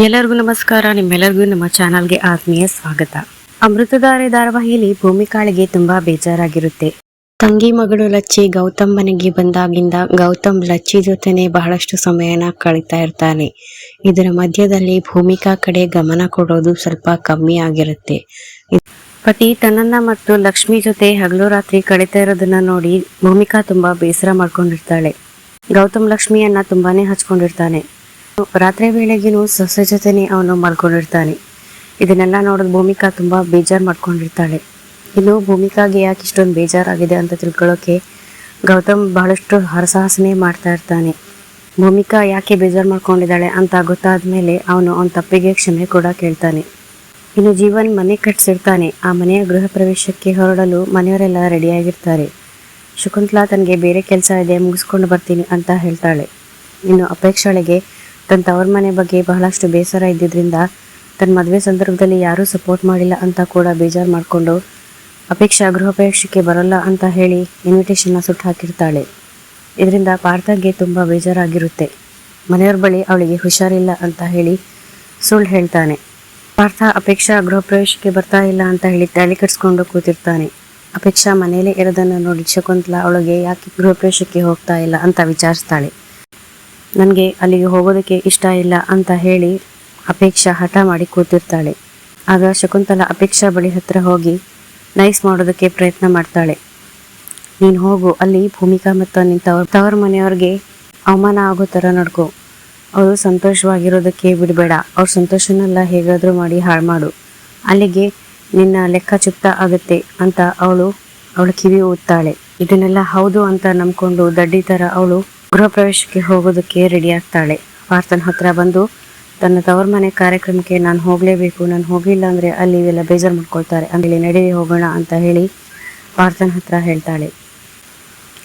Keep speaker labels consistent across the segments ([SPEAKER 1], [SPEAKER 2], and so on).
[SPEAKER 1] ಎಲ್ಲರಿಗೂ ನಮಸ್ಕಾರ. ನಿಮ್ಮೆಲ್ಲರಿಗೂ ನಮ್ಮ ಚಾನಲ್ಗೆ ಆತ್ಮೀಯ ಸ್ವಾಗತ. ಅಮೃತಧಾರೆ ಧಾರಾವಾಹಿಯಲ್ಲಿ ಭೂಮಿಕಾಳಿಗೆ ತುಂಬಾ ಬೇಜಾರಾಗಿರುತ್ತೆ. ತಂಗಿ ಮಗಳು ಲಚ್ಚಿ ಗೌತಮ್ ಮನೆಗೆ ಬಂದಾಗಿಂದ ಗೌತಮ್ ಲಚ್ಚಿ ಜೊತೆನೆ ಬಹಳಷ್ಟು ಸಮಯನ ಕಳೀತಾ ಇರ್ತಾನೆ. ಇದರ ಮಧ್ಯದಲ್ಲಿ ಭೂಮಿಕಾ ಕಡೆ ಗಮನ ಕೊಡೋದು ಸ್ವಲ್ಪ ಕಮ್ಮಿ ಆಗಿರುತ್ತೆ. ಪತಿ ತನ್ನನ್ನ ಮತ್ತು ಲಕ್ಷ್ಮಿ ಜೊತೆ ಹಗಲು ರಾತ್ರಿ ಕಳೀತಾ ಇರೋದನ್ನ ನೋಡಿ ಭೂಮಿಕಾ ತುಂಬಾ ಬೇಸರ ಮಾಡ್ಕೊಂಡಿರ್ತಾಳೆ. ಗೌತಮ್ ಲಕ್ಷ್ಮಿಯನ್ನ ತುಂಬಾನೇ ಹಚ್ಕೊಂಡಿರ್ತಾನೆ. ರಾತ್ರಿ ವೇಳೆಗಿನೂ ಸೊಸೆ ಜೊತೆನೆ ಅವನು ಮಲ್ಕೊಂಡಿರ್ತಾನೆ. ಇದನ್ನೆಲ್ಲ ನೋಡಿದ ಭೂಮಿಕಾ ತುಂಬಾ ಬೇಜಾರು ಮಾಡ್ಕೊಂಡಿರ್ತಾಳೆ. ಇನ್ನು ಭೂಮಿಕಾಗೆ ಯಾಕೆ ಇಷ್ಟೊಂದು ಬೇಜಾರಾಗಿದೆ ಅಂತ ತಿಳ್ಕೊಳ್ಳೋಕೆ ಗೌತಮ್ ಬಹಳಷ್ಟು ಹರಸಾಹಸನೆ ಮಾಡ್ತಾ ಇರ್ತಾನೆ. ಭೂಮಿಕಾ ಯಾಕೆ ಬೇಜಾರು ಮಾಡ್ಕೊಂಡಿದ್ದಾಳೆ ಅಂತ ಗೊತ್ತಾದ ಮೇಲೆ ಅವನು ಅವನ ತಪ್ಪಿಗೆ ಕ್ಷಮೆ ಕೂಡ ಕೇಳ್ತಾನೆ. ಇನ್ನು ಜೀವನ್ ಮನೆ ಕಟ್ಸಿರ್ತಾನೆ. ಆ ಮನೆಯ ಗೃಹ ಪ್ರವೇಶಕ್ಕೆ ಹೊರಡಲು ಮನೆಯವರೆಲ್ಲ ರೆಡಿಯಾಗಿರ್ತಾರೆ ಶಕುಂತಲಾ ತನಗೆ ಬೇರೆ ಕೆಲಸ ಇದೆ, ಮುಗಿಸ್ಕೊಂಡು ಬರ್ತೀನಿ ಅಂತ ಹೇಳ್ತಾಳೆ. ಇನ್ನು ಅಪೇಕ್ಷಾಳಿಗೆ ತನ್ನ ತವರ ಮನೆ ಬಗ್ಗೆ ಬಹಳಷ್ಟು ಬೇಸರ ಇದ್ದಿದ್ದರಿಂದ ತನ್ನ ಮದುವೆ ಸಂದರ್ಭದಲ್ಲಿ ಯಾರೂ ಸಪೋರ್ಟ್ ಮಾಡಿಲ್ಲ ಅಂತ ಕೂಡ ಬೇಜಾರು ಮಾಡಿಕೊಂಡು, ಅಪೇಕ್ಷಾ, ಗೃಹಪ್ರವೇಶಕ್ಕೆ ಬರೋಲ್ಲ ಅಂತ ಹೇಳಿ ಇನ್ವಿಟೇಷನ್ನ ಸುಟ್ಟು ಹಾಕಿರ್ತಾಳೆ. ಇದರಿಂದ ಪಾರ್ಥಗೆ ತುಂಬ ಬೇಜಾರಾಗಿರುತ್ತೆ. ಮನೆಯವ್ರ ಬಳಿ ಅವಳಿಗೆ ಹುಷಾರಿಲ್ಲ ಅಂತ ಹೇಳಿ ಸುಳ್ಳು ಹೇಳ್ತಾನೆ. ಪಾರ್ಥ, ಅಪೇಕ್ಷಾ, ಗೃಹಪ್ರವೇಶಕ್ಕೆ ಬರ್ತಾ ಇಲ್ಲ ಅಂತ ಹೇಳಿ ತಲೆ ಕಟ್ಸ್ಕೊಂಡು ಕೂತಿರ್ತಾನೆ. ಅಪೇಕ್ಷಾ ಮನೆಯಲ್ಲೇ ಇರೋದನ್ನು ನೋಡಿ ಶಕುಂತಲಾ ಅವಳಿಗೆ ಯಾಕೆ ಗೃಹಪ್ರವೇಶಕ್ಕೆ ಹೋಗ್ತಾ ಇಲ್ಲ ಅಂತ ವಿಚಾರಿಸ್ತಾಳೆ. ನನಗೆ ಅಲ್ಲಿಗೆ ಹೋಗೋದಕ್ಕೆ ಇಷ್ಟ ಇಲ್ಲ ಅಂತ ಹೇಳಿ ಅಪೇಕ್ಷಾ ಹಠ ಮಾಡಿ ಕೂತಿರ್ತಾಳೆ. ಆಗ ಶಕುಂತಲಾ ಅಪೇಕ್ಷಾ ಬಳಿ ಹತ್ರ ಹೋಗಿ, ನೈಸ್ ಮಾಡೋದಕ್ಕೆ ಪ್ರಯತ್ನ ಮಾಡ್ತಾಳೆ. ನೀನು ಹೋಗು, ಅಲ್ಲಿ ಭೂಮಿಕಾ ಮತ್ತು ನಿನ್ನ ತವರ್ ತವರ ಮನೆಯವ್ರಿಗೆ ಅವಮಾನ ಆಗೋ ಥರ ನಡ್ಕೋ. ಅವರು ಸಂತೋಷವಾಗಿರೋದಕ್ಕೆ ಬಿಡಬೇಡ. ಅವ್ರ ಸಂತೋಷನೆಲ್ಲ, ಹೇಗಾದರೂ ಮಾಡಿ ಹಾಳು ಮಾಡು. ಅಲ್ಲಿಗೆ ನಿನ್ನ ಲೆಕ್ಕ ಚುಕ್ತ ಆಗುತ್ತೆ ಅಂತ ಅವಳು ಅವಳು ಕಿವಿ ಓದ್ತಾಳೆ ಇದನ್ನೆಲ್ಲ ಹೌದು ಅಂತ ನಂಬ್ಕೊಂಡು ದಡ್ಡಿ ಥರ ಅವಳು ಗೃಹ ಪ್ರವೇಶಕ್ಕೆ ಹೋಗೋದಕ್ಕೆ ರೆಡಿ ಆಗ್ತಾಳೆ. ಪಾರ್ಥನ ಹತ್ರ ಬಂದು, ತನ್ನ ತವರ ಮನೆ ಕಾರ್ಯಕ್ರಮಕ್ಕೆ ನಾನು ಹೋಗಲೇಬೇಕು. ನಾನು ಹೋಗಿಲ್ಲ ಅಂದರೆ ಅಲ್ಲಿ ಇವೆಲ್ಲ ಬೇಜಾರು ಮಾಡ್ಕೊಳ್ತಾರೆ. ಆಮೇಲೆ ನಡೀರಿ ಹೋಗೋಣ ಅಂತ ಹೇಳಿ ಪಾರ್ಥನ್ ಹತ್ರ ಹೇಳ್ತಾಳೆ.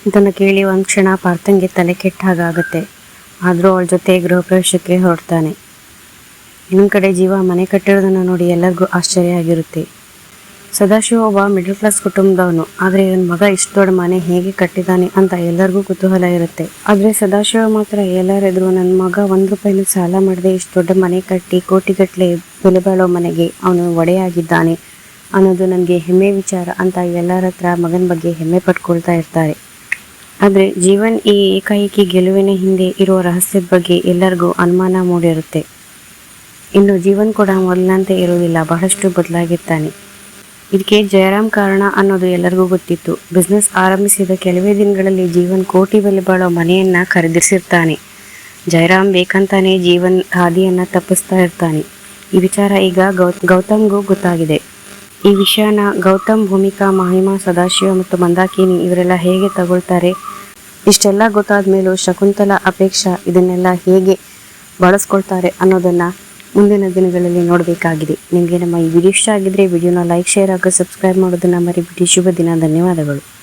[SPEAKER 1] ಇದನ್ನು ಕೇಳಿ ಒಂದು ಕ್ಷಣ ಪಾರ್ಥನ್ಗೆ ತಲೆ ಕೆಟ್ಟ ಹಾಗಾಗುತ್ತೆ ಆದರೂ ಅವಳ ಜೊತೆ ಗೃಹ ಪ್ರವೇಶಕ್ಕೆ ಹೊರಡ್ತಾನೆ. ಇನ್ನೊಂದು ಕಡೆ ಜೀವ ಮನೆ ಕಟ್ಟಿರೋದನ್ನು ನೋಡಿ ಎಲ್ಲರಿಗೂ ಆಶ್ಚರ್ಯ ಆಗಿರುತ್ತೆ. ಸದಾಶಿವ ಒಬ್ಬ ಮಿಡಲ್ ಕ್ಲಾಸ್ ಕುಟುಂಬದವನು. ಆದರೆ ಇವನ ಮಗ ಇಷ್ಟು ದೊಡ್ಡ ಮನೆ ಹೇಗೆ ಕಟ್ಟಿದ್ದಾನೆ ಅಂತ ಎಲ್ಲರಿಗೂ ಕುತೂಹಲ ಇರುತ್ತೆ. ಆದರೆ ಸದಾಶಿವ ಮಾತ್ರ ಎಲ್ಲರೆದುರು ನನ್ನ ಮಗ ಒಂದು ರೂಪಾಯಿನೂ ಸಾಲ ಮಾಡದೆ ಇಷ್ಟು ದೊಡ್ಡ ಮನೆ ಕಟ್ಟಿ ಕೋಟಿಗಟ್ಟಲೆ ಬೆಲೆ ಬಾಳೋ ಮನೆಗೆ ಅವನು ಒಡೆಯಾಗಿದ್ದಾನೆ ಅನ್ನೋದು ನನಗೆ ಹೆಮ್ಮೆ ವಿಚಾರ ಅಂತ ಎಲ್ಲರ ಹತ್ರ ಮಗನ ಬಗ್ಗೆ ಹೆಮ್ಮೆ ಪಟ್ಕೊಳ್ತಾ ಇರ್ತಾರೆ. ಆದರೆ ಜೀವನ್ ಈ ಏಕಾಏಕಿ ಗೆಲುವಿನ ಹಿಂದೆ ಇರುವ ರಹಸ್ಯದ ಬಗ್ಗೆ ಎಲ್ಲರಿಗೂ ಅನುಮಾನ ಮೂಡಿರುತ್ತೆ. ಇನ್ನು ಜೀವನ್ ಕೂಡ ಮೊದಲಂತೆ ಇರುವುದಿಲ್ಲ, ಬಹಳಷ್ಟು ಬದಲಾಗಿರ್ತಾನೆ. ಇದಕ್ಕೆ ಜಯರಾಮ್ ಕಾರಣ ಅನ್ನೋದು ಎಲ್ಲರಿಗೂ ಗೊತ್ತಿತ್ತು. ಬಿಸ್ನೆಸ್ ಆರಂಭಿಸಿದ ಕೆಲವೇ ದಿನಗಳಲ್ಲಿ ಜೀವನ್ ಕೋಟಿ ಬೆಲೆ ಬಾಳೋ ಮನೆಯನ್ನ ಖರೀದಿಸಿರ್ತಾನೆ. ಜಯರಾಮ್ ಬೇಕಂತಾನೆ ಜೀವನ್ ಹಾದಿಯನ್ನ ತಪ್ಪಿಸ್ತಾ ಇರ್ತಾನೆ. ಈ ವಿಚಾರ ಈಗ ಗೌತಮ್ಗೂ ಗೊತ್ತಾಗಿದೆ. ಈ ವಿಷಯನ ಗೌತಮ್, ಭೂಮಿಕಾ, ಮಹಿಮಾ, ಸದಾಶಿವ ಮತ್ತು ಮಂದಾಕಿನಿ ಇವರೆಲ್ಲ ಹೇಗೆ ತಗೊಳ್ತಾರೆ ಇಷ್ಟೆಲ್ಲ ಗೊತ್ತಾದ ಮೇಲೂ ಶಕುಂತಲಾ ಅಪೇಕ್ಷಾ ಇದನ್ನೆಲ್ಲ ಹೇಗೆ ಬಳಸ್ಕೊಳ್ತಾರೆ ಅನ್ನೋದನ್ನ ಮುಂದಿನ ದಿನಗಳಲ್ಲಿ ನೋಡಬೇಕಾಗಿದೆ. ನಿಮಗೆ ನಮ್ಮ ಈ ವಿಡಿಯೋ ಇಷ್ಟ ಆಗಿದ್ರೆ ವಿಡಿಯೋನ ಲೈಕ್ ಶೇರ್ ಹಾಗೂ ಸಬ್ಸ್ಕ್ರೈಬ್ ಮಾಡೋದನ್ನ ಮರಿಬಿಟ್ಟು ಶುಭ ದಿನ, ಧನ್ಯವಾದಗಳು.